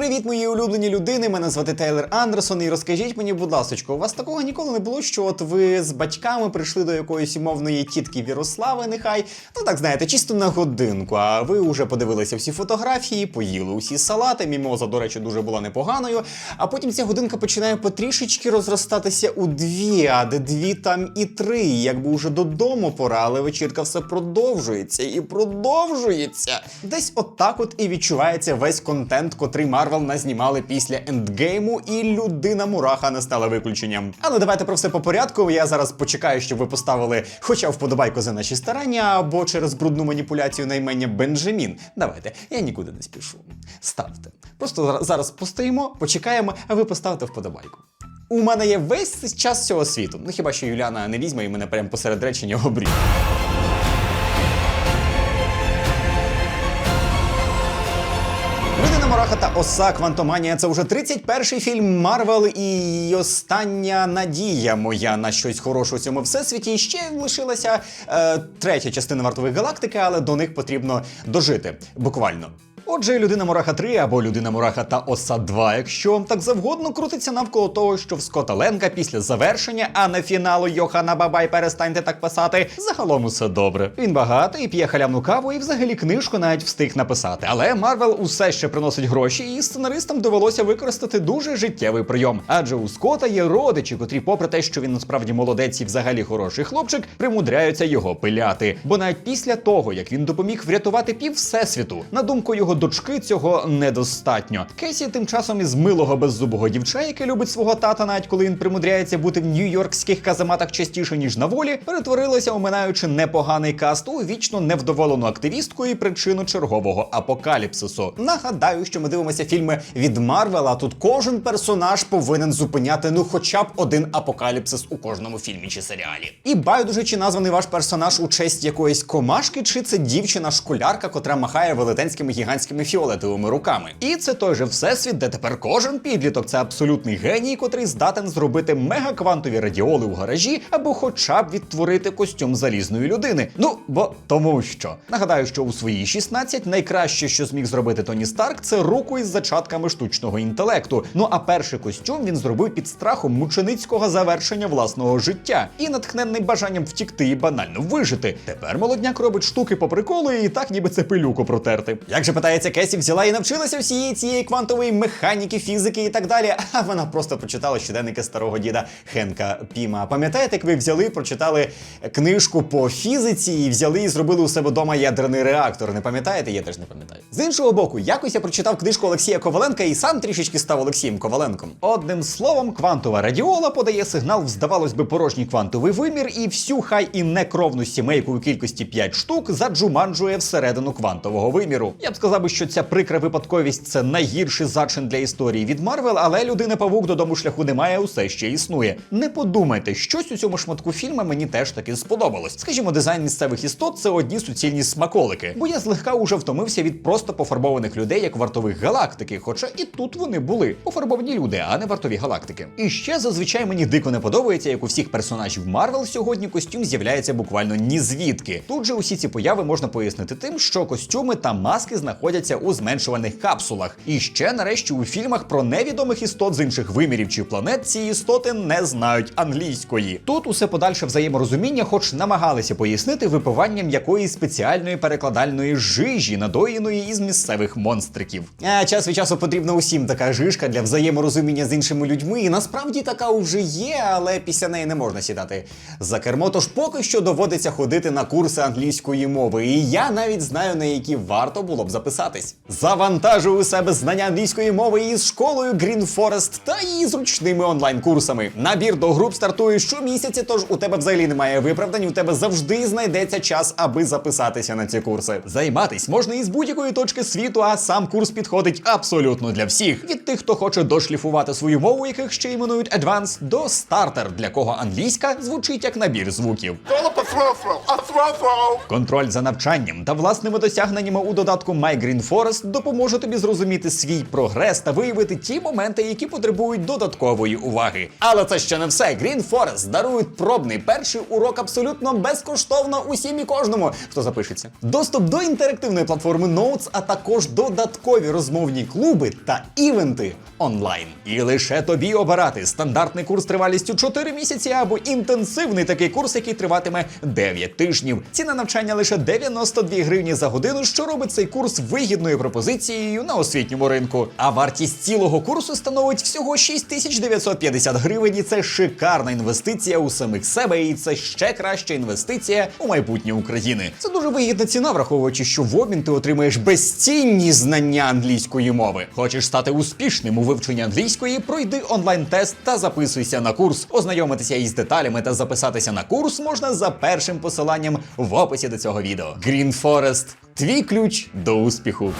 Привіт, мої улюблені людини. Мене звати Тейлор Андерсон. І розкажіть мені, будь ласка, у вас такого ніколи не було, що от ви з батьками прийшли до якоїсь умовної тітки Вірослави, нехай, ну так знаєте, чисто на годинку. А ви вже подивилися всі фотографії, поїли усі салати. Мімоза, до речі, дуже була непоганою. А потім ця годинка починає потрішечки розростатися у дві, а де дві там і три. Якби уже додому пора, але вечірка все продовжується і продовжується. Десь отак от і відчувається весь контент, котрий Марвел назнімали після ендгейму, і людина мураха не стала виключенням. Але давайте про все по порядку. Я зараз почекаю, щоб ви поставили хоча вподобайку за наші старання, або через брудну маніпуляцію наймення Бенджамін. Давайте, я нікуди не спішу. Ставте. Просто зараз постоїмо, почекаємо, а ви поставте вподобайку. У мене є весь час цього світу. Ну хіба що Юляна не візьме і мене прямо посеред речення обріже. Та Оса Квантоманія це вже 31-й фільм Марвел і остання надія моя на щось хороше у цьому всесвіті. І ще лишилася е, третя частина вартових галактики, але до них потрібно дожити буквально. Отже, людина Мураха 3 або людина Мураха та Оса 2, якщо так завгодно крутиться навколо того, що в Скотта Ленка після завершення, а не фіналу Йохана Бабай перестаньте так писати. Загалом усе добре. Він багатий, п'є халявну каву і взагалі книжку навіть встиг написати. Але Марвел усе ще приносить гроші, і сценаристам довелося використати дуже життєвий прийом. Адже у Скотта є родичі, котрі, попри те, що він насправді молодець і взагалі хороший хлопчик, примудряються його пиляти. Бо навіть після того, як він допоміг врятувати пів всесвіту, на думку його дочки, цього недостатньо. Кесі тим часом із милого беззубого дівча, яке любить свого тата, навіть коли він примудряється бути в нью-йоркських казематах частіше ніж на волі, перетворилася, оминаючи непоганий каст у вічно невдоволену активістку і причину чергового апокаліпсису. Нагадаю, що ми дивимося фільми від Марвела. Тут кожен персонаж повинен зупиняти ну, хоча б один апокаліпсис у кожному фільмі чи серіалі. І байдуже, чи названий ваш персонаж у честь якоїсь комашки, чи це дівчина-школярка, котра махає велетенськими гігантськими фіолетовими руками. І це той же всесвіт, де тепер кожен підліток це абсолютний геній, котрий здатен зробити мегаквантові радіоли у гаражі або хоча б відтворити костюм залізної людини. Ну бо тому що нагадаю, що у свої 16 найкраще, що зміг зробити Тоні Старк, це руку із зачатками штучного інтелекту. Ну а перший костюм він зробив під страхом мученицького завершення власного життя і натхненний бажанням втікти і банально вижити. Тепер молодняк робить штуки по приколу і так, ніби це пилюку протерти. Як же питається, Кесі взяла і навчилася всієї цієї квантової механіки, фізики і так далі. А вона просто прочитала щоденники старого діда Хенка Піма. Пам'ятаєте, як ви взяли, прочитали книжку по фізиці і взяли і зробили у себе вдома ядерний реактор? Не пам'ятаєте? Я теж не пам'ятаю. З іншого боку, якось я прочитав книжку Олексія Коваленка і сам трішечки став Олексієм Коваленком. Одним словом, квантова радіола подає сигнал в, здавалось би, порожній квантовий вимір, і всю хай і не кровну сімейку у кількості 5 штук заджуманджує всередину квантового виміру. Я б сказав би, що ця прикра випадковість це найгірший зачин для історії від Марвел, але людина павук додому шляху немає, усе ще існує. Не подумайте, щось у цьому шматку фільму мені теж таки сподобалось. Скажімо, дизайн місцевих істот це одні суцільні смаколики, бо я злегка уже втомився від просто пофарбованих людей, як вартових галактики. Хоча і тут вони були пофарбовані люди, а не вартові галактики. І ще зазвичай мені дико не подобається, як у всіх персонажів Марвел сьогодні костюм з'являється буквально ні звідки. Тут же усі ці появи можна пояснити тим, що костюми та маски знаходяться у зменшуваних капсулах. І ще нарешті у фільмах про невідомих істот з інших вимірів чи планет ці істоти не знають англійської. Тут усе подальше взаєморозуміння, хоч намагалися пояснити випиванням якоїсь спеціальної перекладальної жижі, надоїної із місцевих монстриків. А час від часу потрібна усім така жижка для взаєморозуміння з іншими людьми. І насправді така вже є, але після неї не можна сідати за кермо. Тож поки що доводиться ходити на курси англійської мови. І я навіть знаю, на які варто було б записатись. Завантажую у себе знання англійської мови із школою Green Forest та її зручними онлайн-курсами. Набір до груп стартує щомісяця, тож у тебе взагалі немає виправдань. У тебе завжди знайдеться час, аби записатися на ці курси. Займатись можна із будь-якої точки світу, а сам курс підходить абсолютно для всіх. Від тих, хто хоче дошліфувати свою мову, яких ще іменують Advanced, до стартер, для кого англійська звучить як набір звуків. Контроль за навчанням та власними досягненнями у додатку My Green Green Forest допоможе тобі зрозуміти свій прогрес та виявити ті моменти, які потребують додаткової уваги. Але це ще не все. Green Forest дарують пробний перший урок абсолютно безкоштовно усім і кожному, хто запишеться. Доступ до інтерактивної платформи Notes, а також додаткові розмовні клуби та івенти онлайн. І лише тобі обирати стандартний курс тривалістю 4 місяці або інтенсивний такий курс, який триватиме 9 тижнів. Ціна навчання лише 92 гривні за годину, що робить цей курс вигідною пропозицією на освітньому ринку. А вартість цілого курсу становить всього 6950 гривень. І це шикарна інвестиція у самих себе, і це ще краща інвестиція у майбутнє України. Це дуже вигідна ціна, враховуючи, що в обмін ти отримаєш безцінні знання англійської мови. Хочеш стати успішним у вивченні англійської? Пройди онлайн-тест та записуйся на курс. Ознайомитися із деталями та записатися на курс можна за першим посиланням в описі до цього відео. Green Forest – твій ключ до успіху.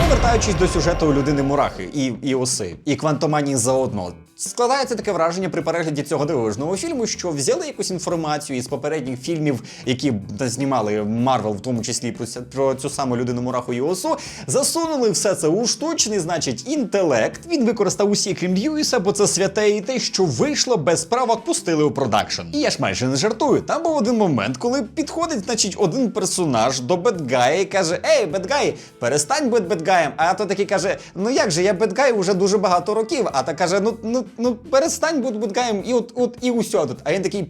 Повертаючись до сюжету людини мурахи і, і оси, і квантоманії заодно. Складається таке враження при перегляді цього дивовижного фільму, що взяли якусь інформацію із попередніх фільмів, які знімали Марвел, в тому числі про, про цю саму людину мураху і осу, засунули все це у штучний, значить, інтелект. Він використав усі, крім Льюіса, бо це святе і те, що вийшло без правок, пустили у продакшн. І я ж майже не жартую. Там був один момент, коли підходить, значить, один персонаж до Бедгая і каже: Ей, Бедгай, перестань бути Бедгаєм. А то такий каже: Ну як же, я Бедгай уже дуже багато років. А та каже: Ну ну ну перестань бути Бедгаєм, і от от і усьо тут. А він такий.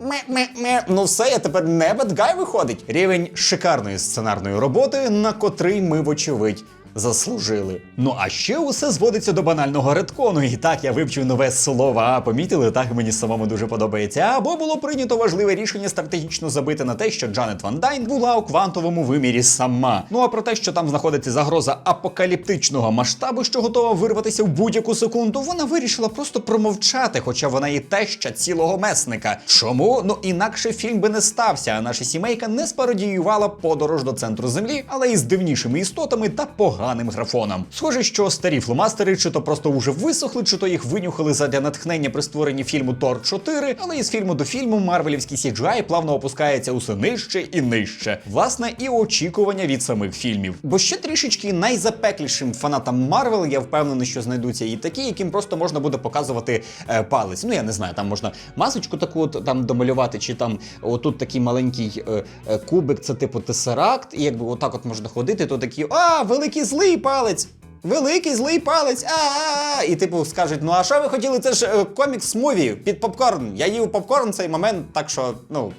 Ме-ме-ме. Ну все, я тепер не Бедгай виходить. Рівень шикарної сценарної роботи, на котрий ми, вочевидь, заслужили. Ну а ще усе зводиться до банального редкону. І так я вивчив нове слово, а помітили, так мені самому дуже подобається. Або було прийнято важливе рішення стратегічно забити на те, що Джанет Ван Дайн була у квантовому вимірі сама. Ну а про те, що там знаходиться загроза апокаліптичного масштабу, що готова вирватися в будь-яку секунду, вона вирішила просто промовчати, хоча вона і теща цілого месника. Чому? Ну інакше фільм би не стався, а наша сімейка не спародіювала подорож до центру землі, але із дивнішими істотами та поганим графоном. Схоже, що старі фломастери чи то просто уже висохли, чи то їх винюхали задля натхнення при створенні фільму Тор 4, але із фільму до фільму марвелівський CGI плавно опускається усе нижче і нижче. Власне, і очікування від самих фільмів. Бо ще трішечки найзапеклішим фанатам Марвел, я впевнений, що знайдуться і такі, яким просто можна буде показувати е, палець. Ну я не знаю, там можна масочку таку там домалювати, чи там отут такий маленький е, е, кубик, це типу тесеракт, і якби отак от можна ходити, то такі а, великий злий палець. Великий злий палець, а і типу скажуть: ну а що ви хотіли? Це ж е, комікс мові під попкорн. Я їв попкорн в цей момент, так що ну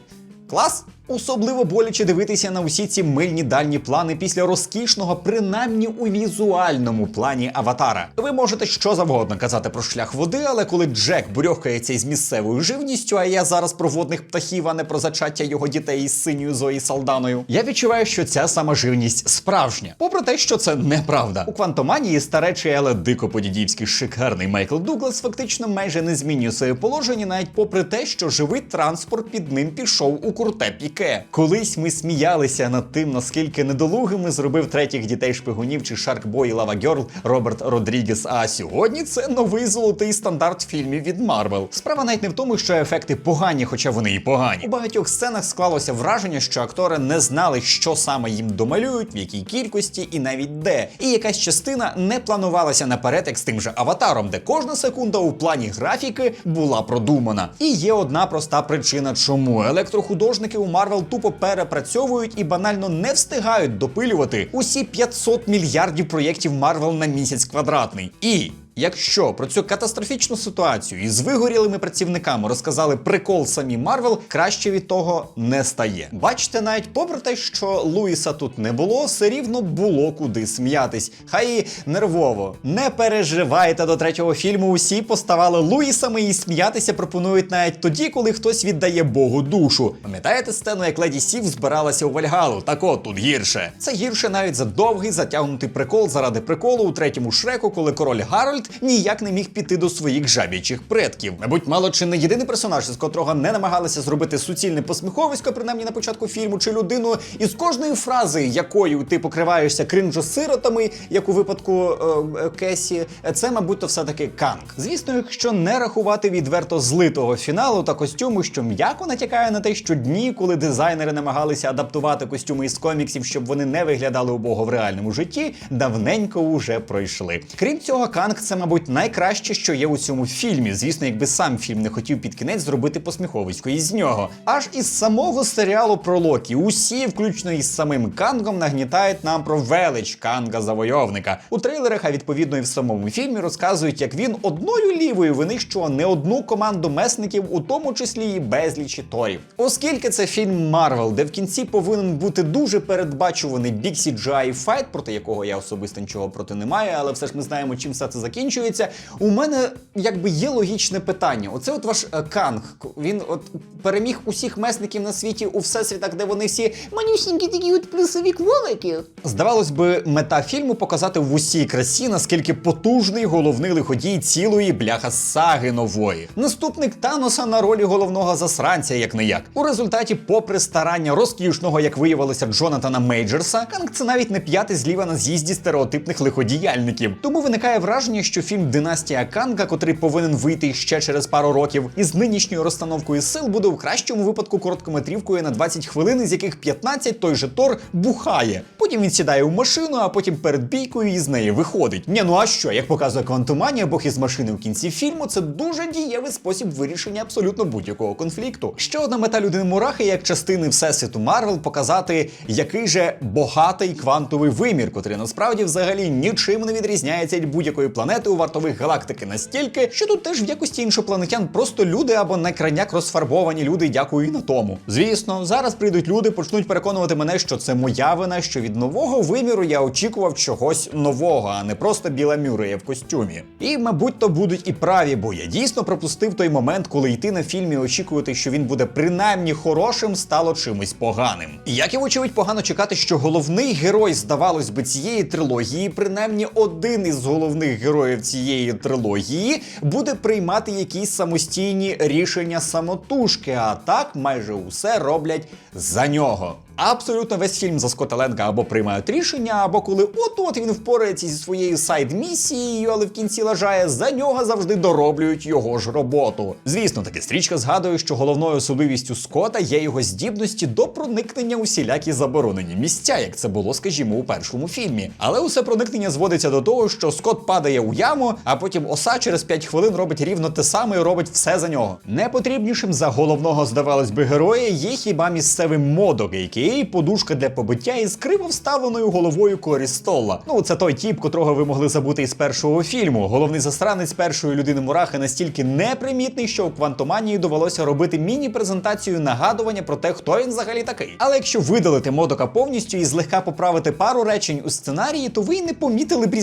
клас. Особливо боляче дивитися на усі ці мильні дальні плани після розкішного, принаймні у візуальному плані аватара. Ви можете що завгодно казати про шлях води, але коли Джек бурьохкається із місцевою живністю, а я зараз про водних птахів, а не про зачаття його дітей із синьою Зої Салданою, я відчуваю, що ця сама живність справжня. Попри те, що це неправда. У квантоманії старечий, але дико по-дідівськи шикарний Майкл Дуглас фактично майже не змінює своє положення, навіть попри те, що живий транспорт під ним пішов у круте піке. Колись ми сміялися над тим, наскільки недолугими зробив третіх дітей шпигунів чи Шаркбой і Лава Герл Роберт Родрігес. А сьогодні це новий золотий стандарт фільмів від Марвел. Справа навіть не в тому, що ефекти погані, хоча вони і погані. У багатьох сценах склалося враження, що актори не знали, що саме їм домалюють, в якій кількості і навіть де. І якась частина не планувалася наперед, як з тим же аватаром, де кожна секунда у плані графіки була продумана. І є одна проста причина, чому електрохудожники у Марвел тупо перепрацьовують і банально не встигають допилювати усі 500 мільярдів проєктів Марвел на місяць квадратний. І Якщо про цю катастрофічну ситуацію із вигорілими працівниками розказали прикол самі Марвел, краще від того не стає. Бачите, навіть попри те, що Луїса тут не було, все рівно було куди сміятись. Хай і нервово. Не переживайте до третього фільму. Усі поставали Луїсами і сміятися пропонують навіть тоді, коли хтось віддає Богу душу. Пам'ятаєте сцену, як леді Сів збиралася у Вальгалу? Так от тут гірше. Це гірше навіть за довгий затягнутий прикол заради приколу у третьому шреку, коли король Гарольд ніяк не міг піти до своїх жабічих предків. Мабуть, мало чи не єдиний персонаж, з котрого не намагалися зробити суцільне посміховисько, принаймні на початку фільму, чи людину із кожної фрази, якою ти покриваєшся кринжосиротами, як у випадку е, е, Кесі, це, мабуть, то все-таки Канг. Звісно, якщо не рахувати відверто злитого фіналу та костюму, що м'яко натякає на те, що дні, коли дизайнери намагалися адаптувати костюми із коміксів, щоб вони не виглядали убого в реальному житті, давненько уже пройшли. Крім цього, Канг це, мабуть, найкраще, що є у цьому фільмі. Звісно, якби сам фільм не хотів під кінець зробити посміховисько із нього. Аж із самого серіалу про Локі, усі, включно із самим Кангом, нагнітають нам про велич Канга завойовника. У трейлерах, а відповідно і в самому фільмі, розказують, як він одною лівою винищував не одну команду месників, у тому числі і безлічі торів. Оскільки це фільм Марвел, де в кінці повинен бути дуже передбачуваний бік CGI файт, проти якого я особисто нічого проти не маю, але все ж ми знаємо, чим все це закінчується. У мене якби є логічне питання. Оце от ваш е, Канг. Він от переміг усіх месників на світі у всесвітах, де вони всі манюсінькі такі от плюсові кволики. Здавалось би, мета фільму показати в усій красі, наскільки потужний головний лиходій цілої бляха саги нової. Наступник Таноса на ролі головного засранця, як не як. У результаті, попри старання розкішного, як виявилося, Джонатана Мейджерса, Канг це навіть не п'ятий зліва на з'їзді стереотипних лиходіяльників. Тому виникає враження, що фільм Династія Канга, котрий повинен вийти ще через пару років, із нинішньою розстановкою сил буде в кращому випадку короткометрівкою на 20 хвилин, з яких 15 той же Тор бухає. Потім він сідає у машину, а потім перед бійкою із неї виходить. Ні, ну а що, як показує Квантоманія, Бог із машини в кінці фільму, це дуже дієвий спосіб вирішення абсолютно будь-якого конфлікту. Ще одна мета людини Мурахи, як частини всесвіту Марвел, показати, який же багатий квантовий вимір, котрий насправді взагалі нічим не відрізняється від будь-якої планети у вартових галактики настільки, що тут теж в якості іншопланетян просто люди або на крайняк розфарбовані люди, дякую і на тому. Звісно, зараз прийдуть люди, почнуть переконувати мене, що це моя вина, що від нового виміру я очікував чогось нового, а не просто біла мюрея в костюмі. І, мабуть, то будуть і праві, бо я дійсно пропустив той момент, коли йти на фільм і очікувати, що він буде принаймні хорошим, стало чимось поганим. Як і вочевидь погано чекати, що головний герой, здавалось би, цієї трилогії, принаймні один із головних героїв цієї трилогії, буде приймати якісь самостійні рішення самотужки, а так майже усе роблять за нього. Абсолютно весь фільм за Скотта Ленга або приймають рішення, або коли от-от він впорається зі своєю сайд-місією, але в кінці лажає, за нього завжди дороблюють його ж роботу. Звісно, таки стрічка згадує, що головною особливістю Скотта є його здібності до проникнення у всілякі заборонені місця, як це було, скажімо, у першому фільмі. Але усе проникнення зводиться до того, що Скотт падає у яму, а потім оса через 5 хвилин робить рівно те саме і робить все за нього. Непотрібнішим за головного, здавалось би, героя є хіба місцевий модок, який подушка для побиття із криво вставленою головою Корі Столла. Ну, це той тіп, котрого ви могли забути із першого фільму. Головний засранець першої людини Мурахи настільки непримітний, що у Квантоманії довелося робити міні-презентацію нагадування про те, хто він взагалі такий. Але якщо видалити модока повністю і злегка поправити пару речень у сценарії, то ви й не помітили б.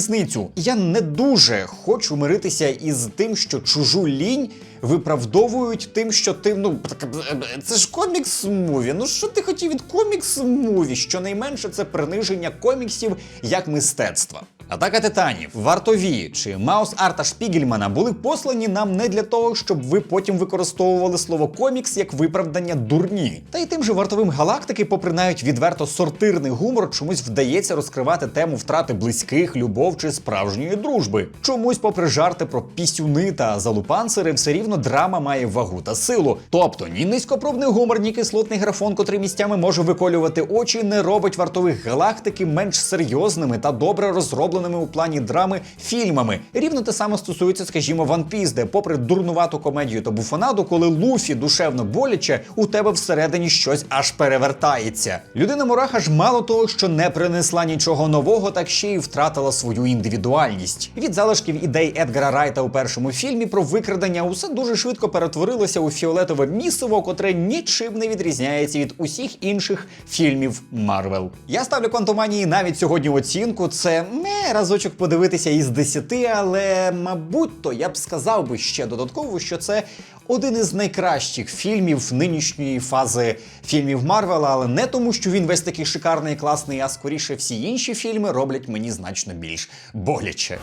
Я не дуже хочу миритися із тим, що чужу лінь виправдовують тим, що ти ну так, це ж комікс муві. Ну що ти хотів від комікс муві? Щонайменше це приниження коміксів як мистецтва. Атака титанів, вартові чи Маус Арта Шпігельмана були послані нам не для того, щоб ви потім використовували слово комікс як виправдання дурні. Та й тим же вартовим галактики, попри навіть відверто сортирний гумор, чомусь вдається розкривати тему втрати близьких, любов чи справжньої дружби. Чомусь, попри жарти про пісюни та залупанцери, все рівно драма має вагу та силу. Тобто ні низькопробний гумор, ні кислотний графон, котрий місцями може виколювати очі, не робить вартових галактики менш серйозними та добре розробленими у плані драми фільмами. Рівно те саме стосується, скажімо, One Piece, де, попри дурнувату комедію та буфонаду, коли Луфі душевно боляче, у тебе всередині щось аж перевертається. Людина Мураха ж мало того, що не принесла нічого нового, так ще й втратила свою індивідуальність. Від залишків ідей Едгара Райта у першому фільмі про викрадення усе дуже швидко перетворилося у фіолетове місиво, котре нічим не відрізняється від усіх інших фільмів Марвел. Я ставлю Квантоманії навіть сьогодні оцінку. Це не разочок подивитися із 10, але мабуть, то я б сказав би ще додатково, що це один із найкращих фільмів нинішньої фази фільмів Марвела, але не тому, що він весь такий шикарний класний, а скоріше всі інші фільми роблять мені значно більш боляче.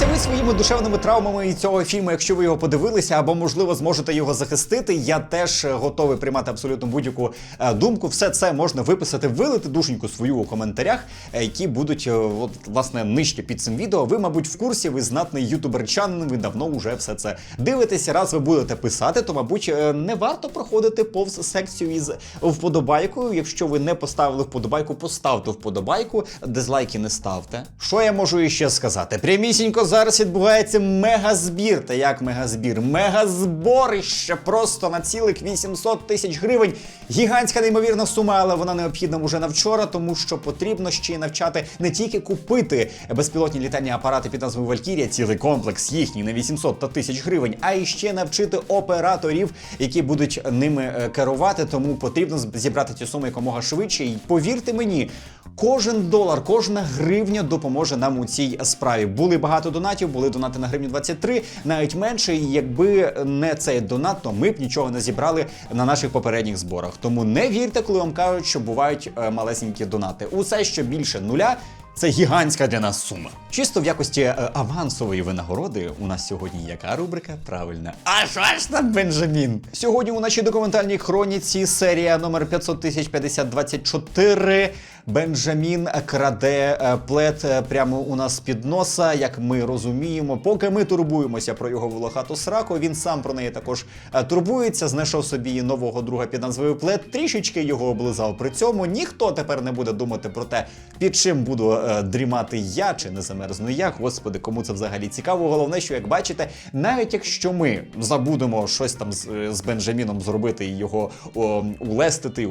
Поділіться ви своїми душевними травмами і цього фільму, якщо ви його подивилися, або можливо зможете його захистити. Я теж е, готовий приймати абсолютно будь-яку е, думку. Все це можна виписати, вилити душеньку свою у коментарях, е, які будуть от, власне нижче під цим відео. Ви, мабуть, в курсі, ви знатний ютуберчанин, ви давно вже все це дивитесь. Раз ви будете писати, то мабуть не варто проходити повз секцію із вподобайкою. Якщо ви не поставили вподобайку, поставте вподобайку, дизлайки не ставте. Що я можу іще сказати? Прямісінько зараз відбувається мегазбір. Та як мегазбір? Мегазборище просто на цілих 800 тисяч гривень. Гігантська неймовірна сума, але вона необхідна вже на вчора, тому що потрібно ще й навчати не тільки купити безпілотні літальні апарати під назвою Валькірія, цілий комплекс їхній на 800 та тисяч гривень, а і ще навчити операторів, які будуть ними е, керувати. Тому потрібно зібрати цю суму якомога швидше. І повірте мені, кожен долар, кожна гривня допоможе нам у цій справі. Були багато донатів, були донати на гривню 23, навіть менше. І якби не цей донат, то ми б нічого не зібрали на наших попередніх зборах. Тому не вірте, коли вам кажуть, що бувають е, малесенькі донати. Усе, що більше нуля. Це гігантська для нас сума. Чисто в якості е, авансової винагороди у нас сьогодні яка рубрика? Правильна. А що ж там, Бенджамін? Сьогодні у нашій документальній хроніці серія номер 500 5024. Бенджамін краде е, плед е, прямо у нас під носа, як ми розуміємо. Поки ми турбуємося про його волохату сраку, він сам про неї також е, турбується. Знайшов собі нового друга під назвою плед, трішечки його облизав. При цьому ніхто тепер не буде думати про те, під чим буду дрімати я чи не замерзну я. Господи, кому це взагалі цікаво. Головне, що як бачите, навіть якщо ми забудемо щось там з, з Бенджаміном зробити і його о, улестити.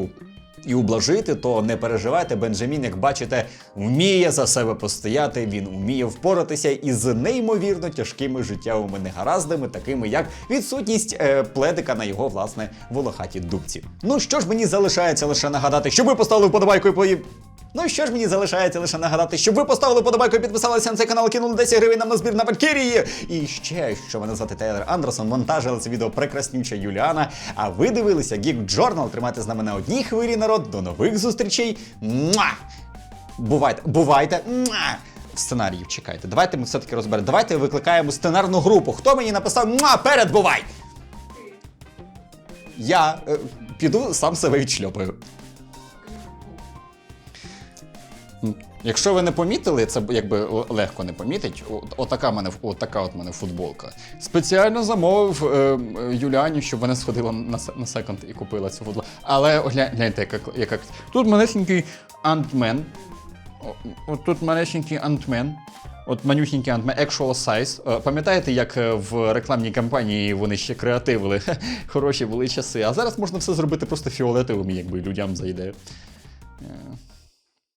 І ублажити, то не переживайте. Бенджамін, як бачите, вміє за себе постояти. Він вміє впоратися із неймовірно тяжкими життєвими негараздами, такими як відсутність е, пледика на його власне волохатій дубці. Ну що ж мені залишається лише нагадати, щоб ви поставили вподобайку і пої... Ну і що ж мені залишається лише нагадати, щоб ви поставили подобайку і підписалися на цей канал, кинули 10 гривень нам на збір на Валькірії. І ще, що мене звати Тейлор Андерсон, монтажили це відео прекраснюча Юліана. А ви дивилися Geek Journal. Тримайте з нами на одній хвилі, народ. До нових зустрічей. Муа! Бувайте, бувайте. Муа! Сценаріїв чекайте. Давайте ми все-таки розберемо. Давайте викликаємо сценарну групу. Хто мені написав Муа, перед бувай! Я е, піду сам себе відшльопаю. Якщо ви не помітили, це якби легко не помітить. Отака мене отака от мене футболка. Спеціально замовив е, Юліані, щоб вона сходила на, на секонд і купила цю футболку. Але гля- гляньте, яка, яка тут малесенький антмен. От тут малесенький антмен. От манюсінький антмен, actual size. Е, Пам'ятаєте, як е, в рекламній кампанії вони ще креативили? Хороші були часи. А зараз можна все зробити просто фіолетовим, якби людям зайде. Е,